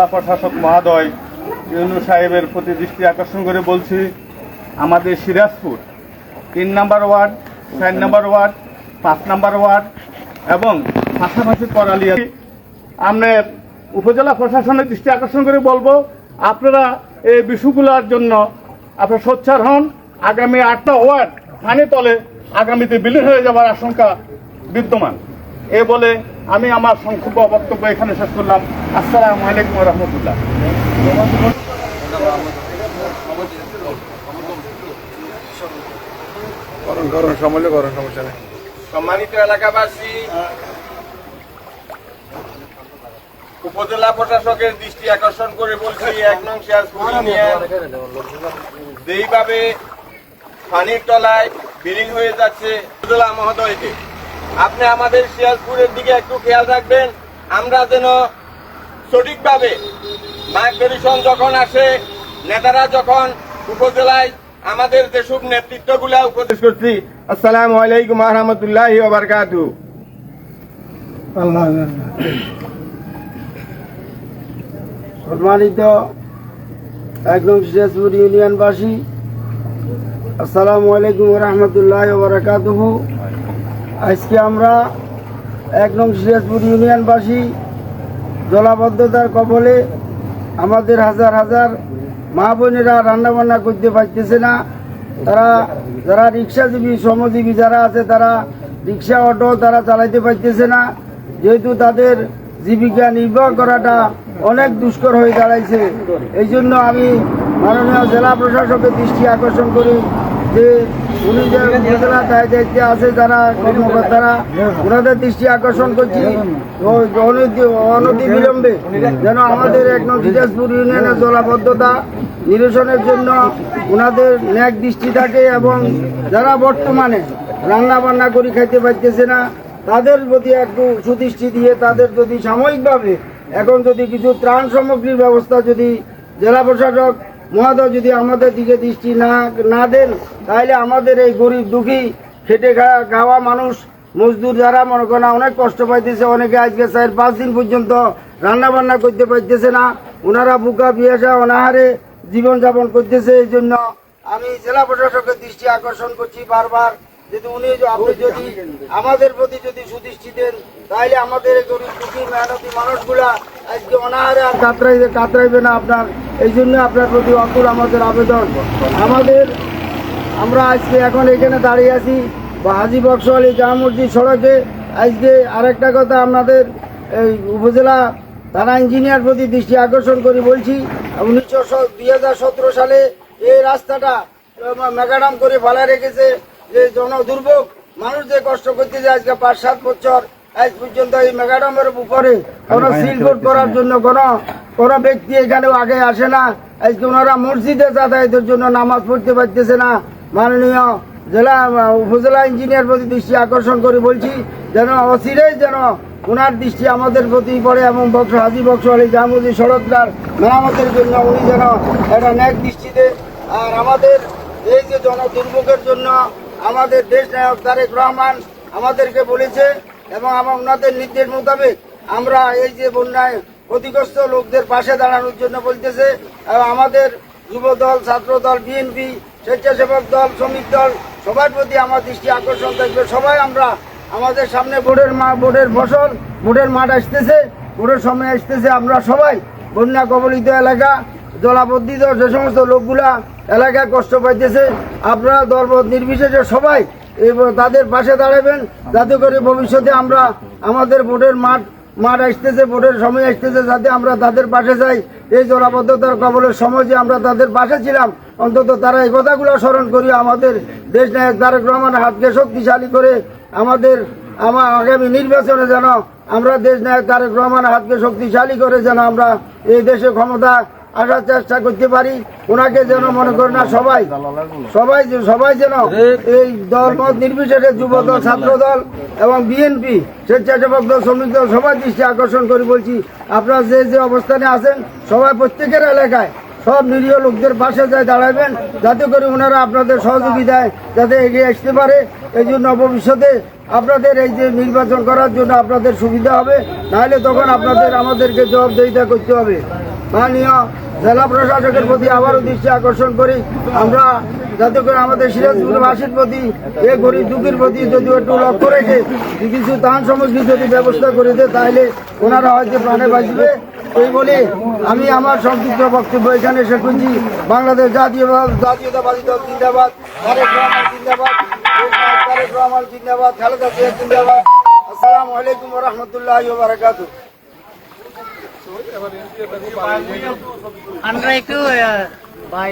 জেলা প্রশাসক মহোদয় ইউনু সাহেবের প্রতি দৃষ্টি আকর্ষণ করে বলছি, আমাদের সিরাজপুর তিন নম্বর ওয়ার্ড, চার নম্বর ওয়ার্ড, পাঁচ নম্বর ওয়ার্ড এবং পাশাপাশি করালিয়া আপনার উপজেলা প্রশাসনের দৃষ্টি আকর্ষণ করে বলব, আপনারা এই বিষয়গুলোর জন্য আপনারা সোচ্চার হন, আগামী আটটা ওয়ার্ড পানি তলে আগামীতে বিলীন হয়ে যাওয়ার আশঙ্কা বিদ্যমান। এ বলে আমি আমার সংক্ষিপ্ত বক্তব্য এখানে শেষ করলাম। আসসালামু আলাইকুম রহমতুল্লাহ। সমলে সমস্যা নেই। সম্মানিত এলাকাবাসী উপজেলা প্রশাসকের দৃষ্টি আকর্ষণ করে বলছি এক নং যেইভাবে পানির তলায় বিলীন হয়ে যাচ্ছে উপজেলা মহোদয়কে। আপনি আমাদের সিরাজপুরের দিকে একটু খেয়াল রাখবেন। আমরা যেন সঠিকভাবে মার্গদর্শন যখন আসে, নেতারা যখন উপজেলায় আমাদের যেসব নেতৃত্বগুলা উপদেশ করছি, আসসালামু আলাইকুম রহমতুল্লাহ বারকাতু সম্মানিত একদম সিরাজপুর ইউনিয়নবাসী, আসসালামু আলাইকুম রহমতুল্লাহ বারাকাতুহু। আজকে আমরা এক নং সিরাজপুর ইউনিয়নবাসী জলাবদ্ধতার কবলে আমাদের হাজার হাজার মা বোনেরা রান্নাবান্না করতে পারতেছে না। তারা, যারা রিক্সাজীবী, শ্রমজীবী যারা আছে, তারা রিক্সা, অটো তারা চালাইতে পারতেছে না। যেহেতু তাদের জীবিকা নির্বাহ করাটা অনেক দুষ্কর হয়ে দাঁড়াইছে। এই জন্য আমি মাননীয় জেলা প্রশাসকের দৃষ্টি আকর্ষণ করি যে উনি যে উপজেলা দায় দায়িত্বে আছে যারা কর্মকর্তারা, ওনাদের দৃষ্টি আকর্ষণ করছি। অনতি- বিলম্বে যেন আমাদের এক নং সিরাজপুর ইউনিয়নের জলাবদ্ধতা নিরসনের জন্য ওনাদের ন্যাক দৃষ্টি থাকে এবং যারা বর্তমানে রান্না বান্না করে খাইতে পারতেছে না, তাদের প্রতি একটু সুদৃষ্টি দিয়ে তাদের যদি সাময়িকভাবে এখন যদি কিছু ত্রাণ সামগ্রীর ব্যবস্থা যদি জেলা প্রশাসক মহোদয়, যদি আমাদের দিকে দৃষ্টি না না দেন, তাহলে আমাদের এই গরিব দুঃখী, খেটে গাওয়া মানুষ, মজদুর যারা, মনে করেন অনেক কষ্ট পাইতেছে, অনেকে আজকে চার, পাঁচ দিন পর্যন্ত রান্না বান্না করতে পারতেছে না, ওনারা বুকা পিয়াসা অনাহারে জীবনযাপন করতেছে এই জন্য আমি জেলা প্রশাসকের দৃষ্টি আকর্ষণ করছি বারবার। যদি উনি আপনি যদি আমাদের প্রতি যদি সুদৃষ্টি দেন, তাহলে আমাদের এই গরিব দুঃখী মেহনতি মানুষগুলা আজকে অনাহারে আর কাতরাইবে কাতরাইবে না আপনার। এই জন্য আপনার প্রতি অকুল আমাদের আবেদন। আমাদের, আমরা আজকে এখন এখানে দাঁড়িয়ে আছি বা হাজি বক্সওয়ালি জামা মসজিদ সড়কে। আজকে আরেকটা কথা আপনাদের এই উপজেলা থানা ইঞ্জিনিয়ার প্রতি দৃষ্টি আকর্ষণ করে বলছি, উনিশশো দুই সালে এই রাস্তাটা মেগাডাম করে ফেলা রেখেছে। যে জন দুর্ভোগ মানুষ যে কষ্ট করতেছে আজকে পাঁচ সাত বছর আজ পর্যন্ত এই মেগাডামের উপরে কোনো সিলবোর্ড করার জন্য কোনো কোনো ব্যক্তি এখানেও আগে আসে না। আজকে ওনারা মসজিদে যাতায়াতের জন্য নামাজ পড়তে পারতেছে না। মাননীয় জেলা উপজেলা ইঞ্জিনিয়ার প্রতি দৃষ্টি আকর্ষণ করে বলছি যেন অচিরেই যেন ওনার দৃষ্টি আমাদের প্রতি পড়ে এবং বক্স হাজি বক্স আলী জামুদি সড়কদার মেরামতের জন্য উনি যেন একটা ন্যাক দৃষ্টিতে আর আমাদের এই যে জন দুর্ভোগের জন্য আমাদের দেশ নায়ক তারেক রহমান আমাদেরকে বলেছে এবং আমার ওনাদের নির্দেশ মোতাবেক আমরা এই যে বন্যায় ক্ষতিগ্রস্ত লোকদের পাশে দাঁড়ানোর জন্য বলতেছে, এবং আমাদের যুব দল ছাত্র দল বিএনপি স্বেচ্ছাসেবক দল, শ্রমিক দল, সবার প্রতি আমার দৃষ্টি আকর্ষণ থাকবে। সবাই আমরা আমাদের সামনে বোর্ডের মা বোর্ডের ফসল বোর্ডের মাঠ আসতেছে বোর্ডের সময় আসতেছে। আমরা সবাই বন্যা কবলিত এলাকা জলাবদ্ধিত যে সমস্ত লোকগুলা এলাকায় কষ্ট পাইতেছে, আপনারা দলবদ নির্বিশেষে সবাই তাদের পাশে দাঁড়াবেন, যাতে করে ভবিষ্যতে আমরা আমাদের ভোটের মাঠ মাঠ আসতেছে, ভোটের সময় আসতেছে, যাতে আমরা তাদের পাশে যাই। এই জলাবদ্ধতার কবলের সময় যে আমরা তাদের পাশে ছিলাম, অন্তত তারা এই কথাগুলো স্মরণ করি আমাদের দেশ নায়ক তারেক রহমানের হাতকে শক্তিশালী করে আমাদের আমার আগামী নির্বাচনে যেন আমরা দেশ নায়ক তারেক রহমানের হাতকে শক্তিশালী করে যেন আমরা এই দেশে ক্ষমতা আসার চেষ্টা করতে পারি, ওনাকে যেন মনে করেন না সবাই সবাই সবাই যেন এই দল মত নির্বিশেষে যুব দল ছাত্র দল এবং বিএনপি, স্বেচ্ছাসেবক দল, শ্রমিক দল, সবাই দৃষ্টি আকর্ষণ করে বলছি, আপনারা যে যে অবস্থানে আছেন, সবাই প্রত্যেকের এলাকায় সব নিরীহ লোকদের পাশে যায় দাঁড়াবেন, যাতে করে ওনারা আপনাদের সহযোগিতায় যাতে এগিয়ে আসতে পারে। এই জন্য ভবিষ্যতে আপনাদের এই যে নির্বাচন করার জন্য আপনাদের সুবিধা হবে, নাহলে তখন আপনাদের আমাদেরকে জবাবদিহিতা করতে হবে। মাননীয় জেলা প্রশাসকের প্রতি আবারও দৃষ্টি আকর্ষণ করি। আমরা যাতে করে আমাদের সিরাজপুরবাসীর প্রতি এ গরিব দুঃখীর প্রতি যদি একটু লক্ষ্য রেখে কিছু দান সামগ্রী যদি ব্যবস্থা করে দেয়, তাহলে ওনারা হয়তো প্রাণে বাঁচবে। এই বলে আমি আমার সংক্ষিপ্ত বক্তব্য এখানে শেষ করছি। বাংলাদেশ জাতীয় জাতীয়তাবাদী দল জিন্দাবাদ জিন্দাবাদ জিন্দাবাদ, খালেদা জিয়া জিন্দাবাদ। আসসালামু আলাইকুম রহমতুল্লাহ আমরা একটু আহ, ভাই